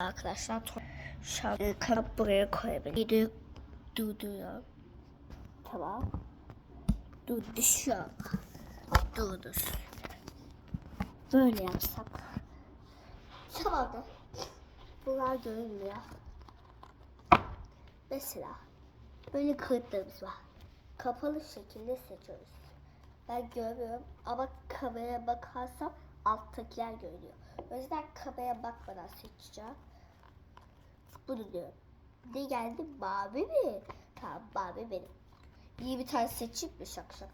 Arkadaşlar kanıp buraya koyabilirim. Durduruyorum. Tamam. Durdu şu an. Durdur. Böyle yapsak. Tamam da. Bunlar görünmüyor. Mesela böyle kayıtlarımız var. Kapalı şekilde seçiyoruz. Ben görmüyorum ama kameraya bakarsam alttakiler görünüyor. O yüzden kameraya bakmadan seçeceğim. Bunu diyorum. Ne geldi? Mavi mi? Tamam mavi benim. İyi bir tane seçeyim mi şak şak?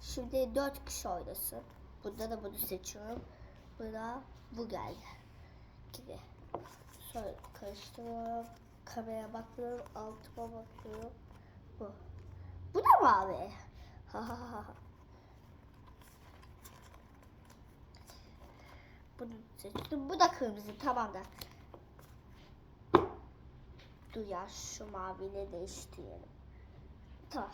Şimdi dört kişi oynasın. Bunda da bunu seçiyorum. Buna bu geldi. Gibi. Sonra karıştırıyorum. Kameraya bakıyorum. Altıma bakıyorum. Bu. Bu da mavi. Ha ha ha. Bunu seçtim. Bu da kırmızı. Tamam da. Dur ya şu maviyle değiştirelim. Tamam.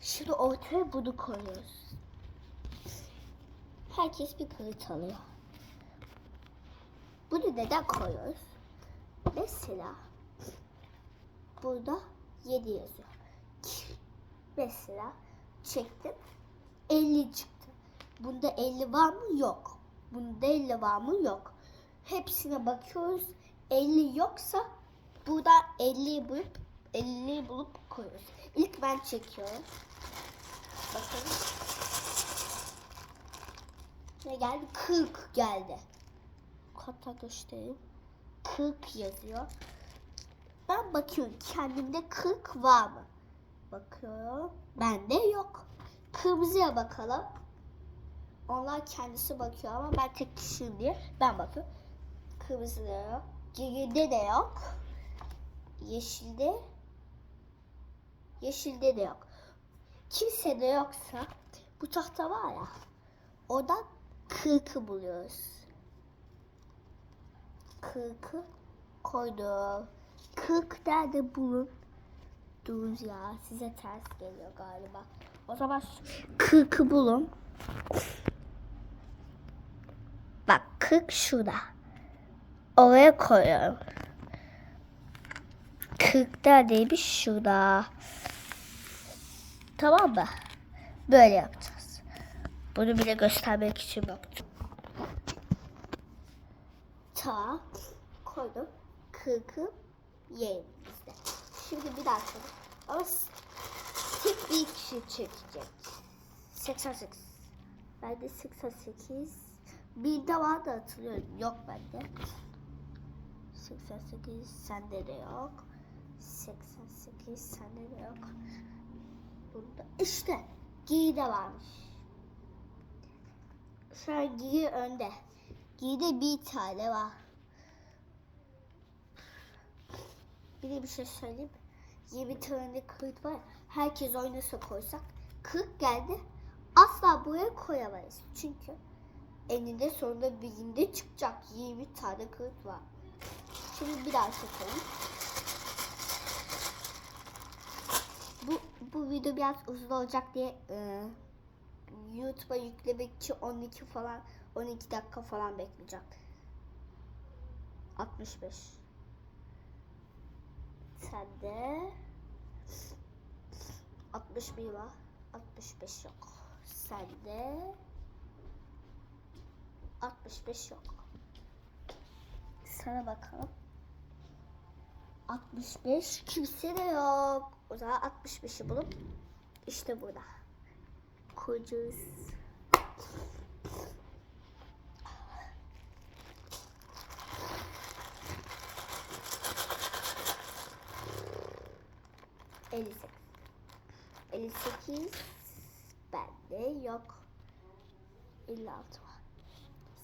Şimdi ortaya bunu koyuyoruz. Herkes bir kılıç alıyor. Bunu neden koyuyoruz? Mesela burada 7 yazıyor. Mesela çektim 50 çıktı. Bunda 50 var mı? Yok. Bunda 50 var mı? Yok. Hepsine bakıyoruz. 50 yoksa burada 50'yi bulup 50'yi bulup koyuyoruz. İlk ben çekiyorum. Bakalım. Ne geldi? 40 geldi. Hatta göstereyim. 40 yazıyor. Ben bakıyorum kendimde 40 var mı? Bakıyorum. Bende yok. Kırmızıya bakalım. Onlar kendisi bakıyor ama ben tek kişiyim diye ben bakıyorum. Kırmızıda yok. Geride de yok. Yeşilde Yeşilde de yok. Kimse de yoksa bu tahta var ya oradan kırkı buluyoruz. Kırkı koydum. Kırk nerede bulun? Dur ya size ters geliyor galiba. O zaman kırkı bulun. Bak kırk şurada. Oraya koyuyorum. Kırk neredeymiş? Şurada. Tamam mı? Böyle yapacağız. Bunu bile göstermek için baktım. Tamam. Koydum. Kırkı yerimizde. Şimdi bir daha. Ama tek bir kişi çekecek. 88. Bende 88. Bir de var da hatırlıyorum. Yok bende. 88 sende de yok. 88 sende de yok. Bunda işte giy de varmış. Şu an giy önde. Giyde bir tane var. Bir de bir şey söyleyeyim. 20 tane kırk var. Herkes oynasa koysak 40 geldi. Asla buraya koyamayız. Çünkü eninde sonunda birinde çıkacak 20 tane kırk var. Şimdi bir daha çekelim. Bu, bu video biraz uzun olacak diye e, YouTube'a yüklemek için 12 falan 12 dakika falan bekleyeceğim. 65. Sende 61 var. 65 yok. Sende 65 yok. Sana bakalım. 65 kimse de yok. O zaman 65'i bulup işte burada. Koyacağız. Elli sekiz. Elli sekiz bende yok. Elli altı var.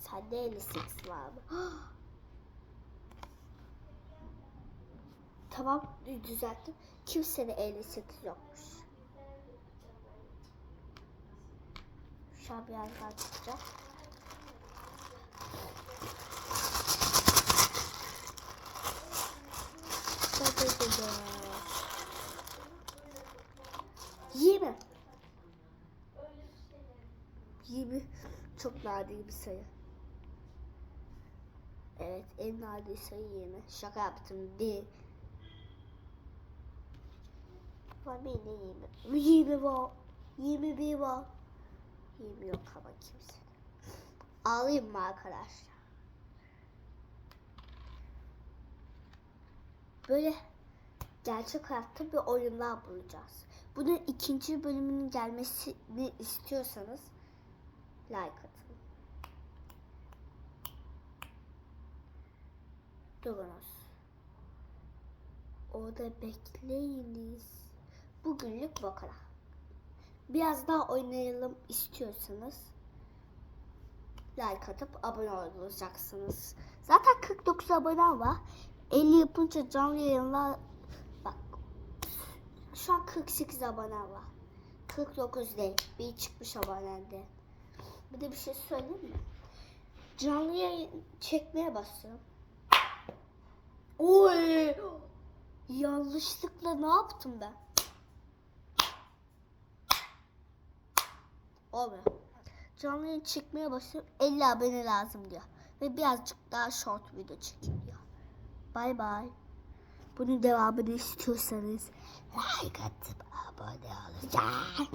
Sende elli sekiz var mı? Tamam düzelttim. Kimse de 58 yokmuş. Şu an biraz daha çıkacak. Yirmi. Yirmi çok nadir bir sayı. Evet. en nadir sayı 20. Şaka yaptım. Bir. Var bir de 20. 20 var. 21 var. 20 yok ama kimse. Ağlayayım mı arkadaşlar? Böyle gerçek hayatta bir oyunlar bulacağız. Bunun ikinci bölümünün gelmesini istiyorsanız like atın. Durunuz. Orada bekleyiniz. Bugünlük bu kadar. Biraz daha oynayalım istiyorsanız like atıp abone olacaksınız. Zaten 49 abone var. 50 yapınca canlı yayınlar bak şu an 48 abone var. 49 değil. Bir çıkmış abonende. Bir de bir şey söyleyeyim mi? Canlı yayın çekmeye basıyorum. Oy! Yanlışlıkla ne yaptım ben? Olmuyor. Canlı yayın çekmeye başlıyorum. 50 abone lazım diyor. Ve birazcık daha short video çekeyim diyor. Bay bay. Bunun devamını istiyorsanız like atıp abone olacağım.